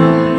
you.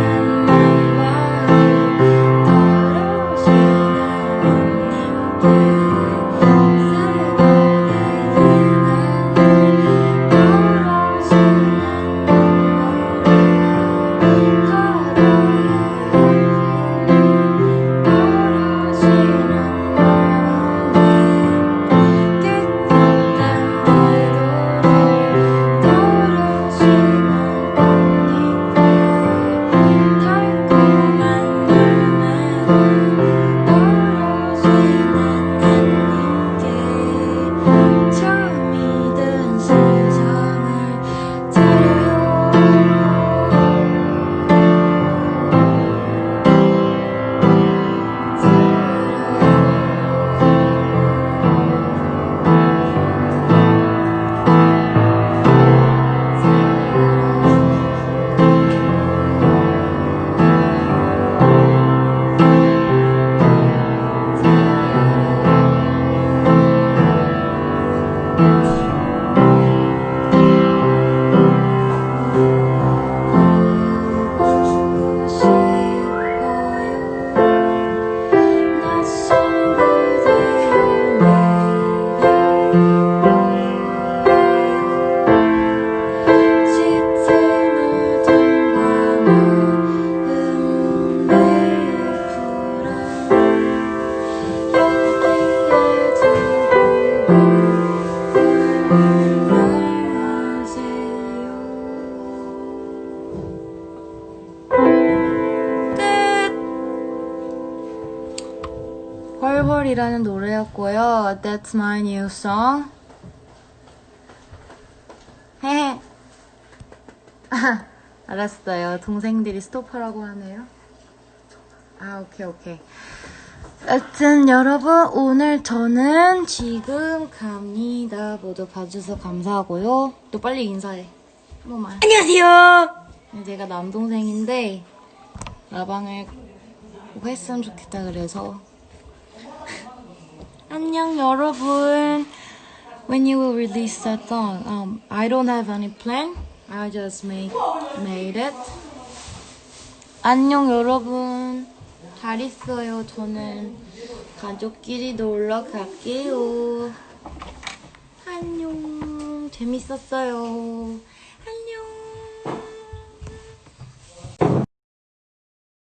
이라는 노래였고요. That's my new song. 헤헤. 아, 알았어요. 동생들이 스톱하라고 하네요. 아, 오케이, 오케이. 여튼 여러분 오늘 저는 지금 갑니다. 모두 봐주셔서 감사하고요. 또 빨리 인사해. 한 번만. 안녕하세요. 제가 남동생인데 라방을 꼭 했으면 좋겠다 그래서 안녕 여러분. When you will release that song? Um, I don't have any plan. I just make made it. 안녕 여러분. 잘 있어요. 저는 가족끼리 놀러 갈게요. 안녕. 재밌었어요.